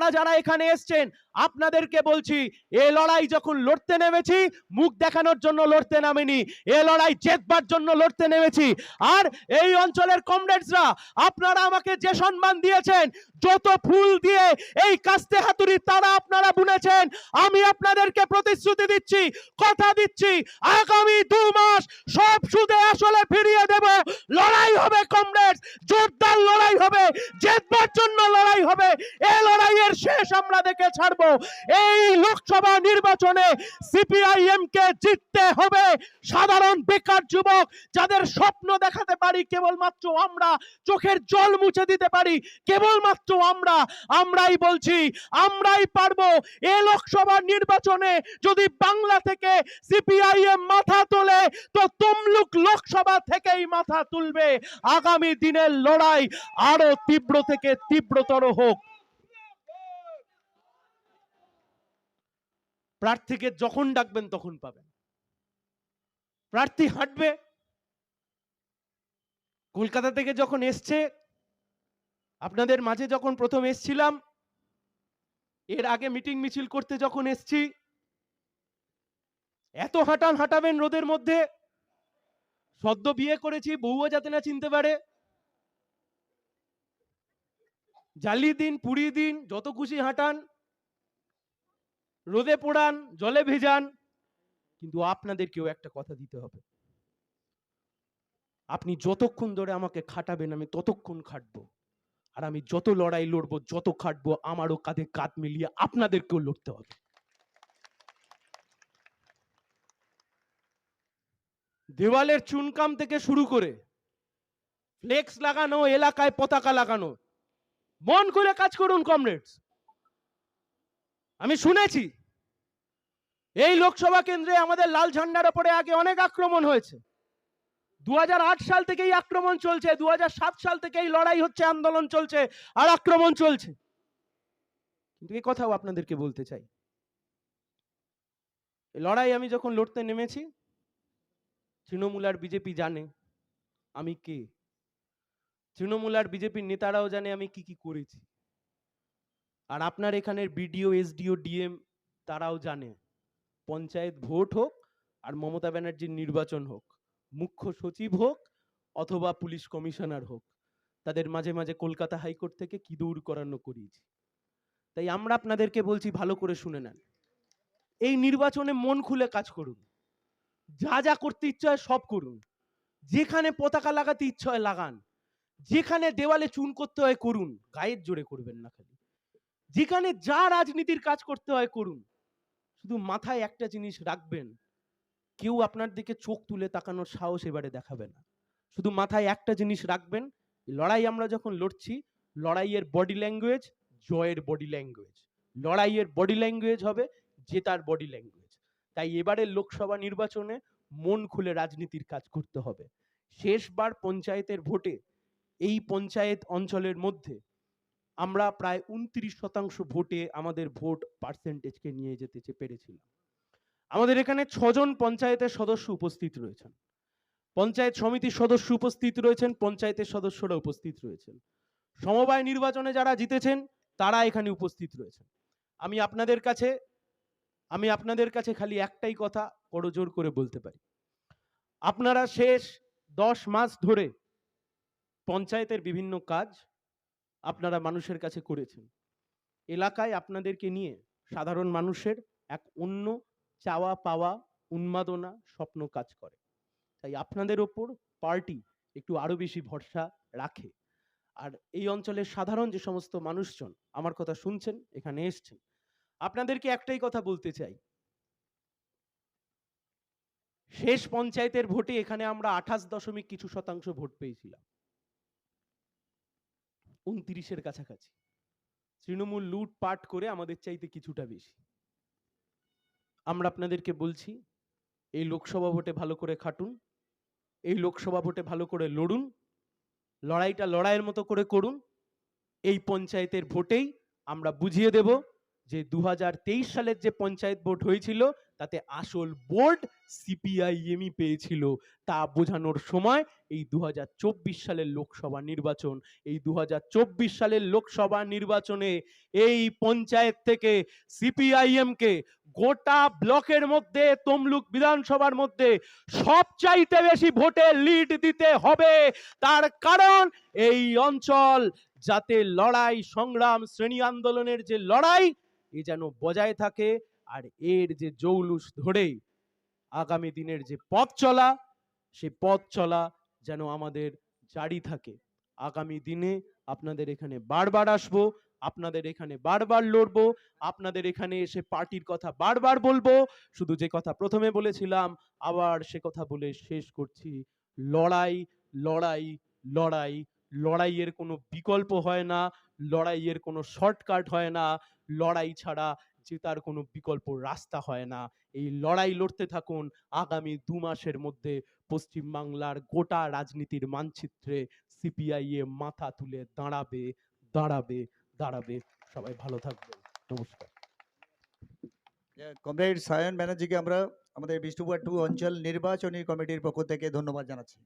আপনারা যারা এখানে এসছেন, আপনাদেরকে বলছি, এ লড়াই যখন লড়তে নেমেছি, মুখ দেখানোর জন্য লড়তে নামেনি। এ লড়াই জেতবার জন্য লড়তে নেমেছি। আর এই অঞ্চলের কমরেডসরা, আপনারা আমাকে যে সম্মান দিয়েছেন, যত ফুল দিয়ে এই কাস্তে হাতুড়ি তারা আপনারা বুনেছেন, আমি আপনাদেরকে প্রতিশ্রুতি দিচ্ছি, কথা দিচ্ছি, আগামী দু মাস সব সুদে আসলে ফিরিয়ে দেব। লড়াই হবে কমরেডস জোরদার লড়াই হবে, জেতবার জন্য লড়াই হবে। এই লড়াইয়ের শেষ আমরা দেখে ছাড়বো। এই লোকসভা নির্বাচনে সিপিআইএম কে জিততে হবে। সাধারণ বেকার যুবক, যাদের স্বপ্ন দেখাতে পারি, কেবলমাত্র আমরা চোখের জল মুছে দিতে পারি, কেবলমাত্র আমরা, আমরাই বলছি, আমরাই পারব। এ লোকসভা নির্বাচনে যদি বাংলা থেকে সিপিআইএম মাথা তোলে, তো তমলুক লোকসভা থেকেই মাথা তুলবে। আগামী দিনের লড়াই আরও তীব্র থেকে তীব্রতর হোক। প্রার্থীকে যখন ডাকবেন, তখন পাবেন। প্রার্থী হাঁটবে। কলকাতা থেকে যখন এসছে, আপনাদের মাঝে যখন প্রথম এসছিলাম, এর আগে মিটিং মিছিল করতে যখন এসছি, এত হাঁটান হাঁটাবেন রোদের মধ্যে সদ্য বিয়ে করেছি, বউও যাতে না চিনতে পারে। জালি দিন, পুরি দিন, যত খুশি হাঁটান, রোদে পোড়ান, জলে ভেজান, কিন্তু আপনাদেরকেও একটা কথা দিতে হবে। আপনি যতক্ষণ ধরে আমাকে খাটাবেন, আমি ততক্ষণ খাটবো। আর আমি যত লড়াই লড়বো, যত খাটবো, আমারও কাঁধে কাঁধ মিলিয়ে আপনাদেরকেও লড়তে হবে। দেওয়ালের চুনকাম থেকে শুরু করে ফ্লেক্স লাগানো, এলাকায় পতাকা লাগানো। মন খুলে কাজ করুন, কমরেডস। আমি শুনেছি, এই লোকসভা কেন্দ্রে আমাদের লাল ঝান্ডার ওপরে আগে অনেক আক্রমণ হয়েছে। দু হাজার আট সাল থেকেই আক্রমণ চলছে দু হাজার সাত সাল থেকেই লড়াই হচ্ছে, আন্দোলন চলছে, আর আক্রমণ চলছে। কিন্তু এই কথাও আপনাদেরকে বলতে চাই। লড়াই আমি যখন লড়তে নেমেছি তৃণমূল আর বিজেপি জানে আমি কে। তৃণমূল আর বিজেপির নেতারাও জানে আমি কি কি করেছি। আর আপনার এখানের বিডিও, এসডিও, ডিএম তারাও জানে। পঞ্চায়েত ভোট হোক আর মমতা ব্যানার্জির নির্বাচন হোক, মুখ্য সচিব হোক অথবা পুলিশ কমিশনার হোক, তাদের মাঝে মাঝে কলকাতা হাইকোর্ট থেকে কি দূর করানো করিয়েছি। তাই আমরা আপনাদেরকে বলছি ভালো করে শুনে নেন। এই নির্বাচনে মন খুলে কাজ করুন। যা যা করতে ইচ্ছা হয় সব করুন। যেখানে পতাকা লাগাতে ইচ্ছা হয় লাগান। যেখানে দেওয়ালে চুন করতে হয় করুন। গায়ের জোরে করবেন না খালি। যেখানে যা রাজনীতির কাজ করতে হয় করুন। শুধু মাথায় একটা জিনিস রাখবেন, কেউ আপনার দিকে চোখ তুলে তাকানোর সাহস এবারে দেখাবে না। শুধু মাথায় একটা জিনিস রাখবেন, লড়াই আমরা যখন লড়ছি, লড়াইয়ের বডি ল্যাঙ্গুয়েজ জয়ের বডি ল্যাঙ্গুয়েজ লড়াইয়ের বডি ল্যাঙ্গুয়েজ হবে জেতার বডি ল্যাঙ্গুয়েজ তাই এবারের লোকসভা নির্বাচনে মন খুলে রাজনীতির কাজ করতে হবে। শেষবার পঞ্চায়েতের ভোটে এই পঞ্চায়েত অঞ্চলের মধ্যে আমরা প্রায় উনত্রিশ শতাংশ ভোটে আমাদের ভোট পার্সেন্টেজকে নিয়ে যেতে পেরেছিলাম। আমাদের এখানে ছজন পঞ্চায়েতের সদস্য উপস্থিত রয়েছেন। পঞ্চায়েত সমিতির সদস্য উপস্থিত রয়েছেন, পঞ্চায়েতের সদস্যরা উপস্থিত রয়েছেন। সমবায় নির্বাচনে যারা জিতেছেন, তারা এখানে উপস্থিত রয়েছেন। আমি আপনাদের কাছে আমি আপনাদের কাছে খালি একটাই কথা করজোর করে বলতে পারি। আপনারা শেষ দশ মাস ধরে পঞ্চায়েতের বিভিন্ন কাজ আপনারা মানুষের কাছে করেছেন। এলাকায় আপনাদেরকে নিয়ে সাধারণ মানুষের এক অন্য চাওয়া পাওয়া উন্মাদনা, স্বপ্ন কাজ করে। তাই আপনাদের ওপর পার্টি একটু আরও বেশি ভরসা রাখে। আর এই অঞ্চলের সাধারণ যে সমস্ত মানুষজন, আমার কথা শুনছেন, এখানে এসছেন আপনাদেরকে একটাই কথা বলতে চাই। শেষ পঞ্চায়েতের ভোটে এখানে আমরা আঠাশ দশমিক কিছু শতাংশ ভোট পেয়েছিলাম। উনত্রিশের কাছাকাছি। তৃণমূল লুটপাট করে আমাদের চাইতে কিছুটা বেশি। আমরা আপনাদেরকে বলছি, এই লোকসভা ভোটে ভালো করে খাটুন, এই লোকসভা ভোটে ভালো করে লড়ুন, লড়াইটা লড়াইয়ের মতো করে করুন, এই পঞ্চায়েতের ভোটেই আমরা বুঝিয়ে দেব। যে দু হাজার তেইশ সালের যে পঞ্চায়েত ভোট হয়েছিল, তাতে আসল বোর্ড সিপিআইএমই পেয়েছিল। তা বোঝানোর সময় এই দু হাজার চব্বিশ সালের লোকসভা নির্বাচন, এই দু হাজার চব্বিশ সালের লোকসভা নির্বাচনে এই পঞ্চায়েত থেকে সিপিআইএমকে গোটা ব্লকের মধ্যে, তমলুক বিধানসভার মধ্যে সবচাইতে বেশি ভোটে লিড দিতে হবে। তার কারণ এই অঞ্চল যাতে লড়াই, সংগ্রাম, শ্রেণি আন্দোলনের যে লড়াই এ যেন বজায় থাকে আর এর যে জৌলুস ধরে আগামী দিনের যে পথ চলা, সে পথ চলা যেন আমাদের জারি থাকে। আগামী দিনে আপনাদের এখানে বারবার আসব, আপনাদের এখানে বারবার লড়ব, আপনাদের এখানে এসে পার্টির কথা বারবার বলব। শুধু যে কথা প্রথমে বলেছিলাম, আবার সে কথা বলে শেষ করছি। লড়াই লড়াই লড়াই, লড়াইয়ের কোনো বিকল্প হয় না, লড়াইয়ের কোনো শর্টকাট হয় না লড়াই ছাড়া জেতার কোনো বিকল্প রাস্তা হয় না। এই লড়াই লড়তে থাকুন আগামী দু মাসের মধ্যে পশ্চিমবাংলার গোটা রাজনীতির মানচিত্রে সিপিআইএ মাথা তুলে দাঁড়াবে দাঁড়াবে দাঁড়াবে। সবাই ভালো থাকবেন। নমস্কার। কমরেড সায়ন ব্যানার্জিকে আমরা আমাদের বিষ্ণুপুর টু অঞ্চল নির্বাচনী কমিটির পক্ষ থেকে ধন্যবাদ জানাচ্ছি।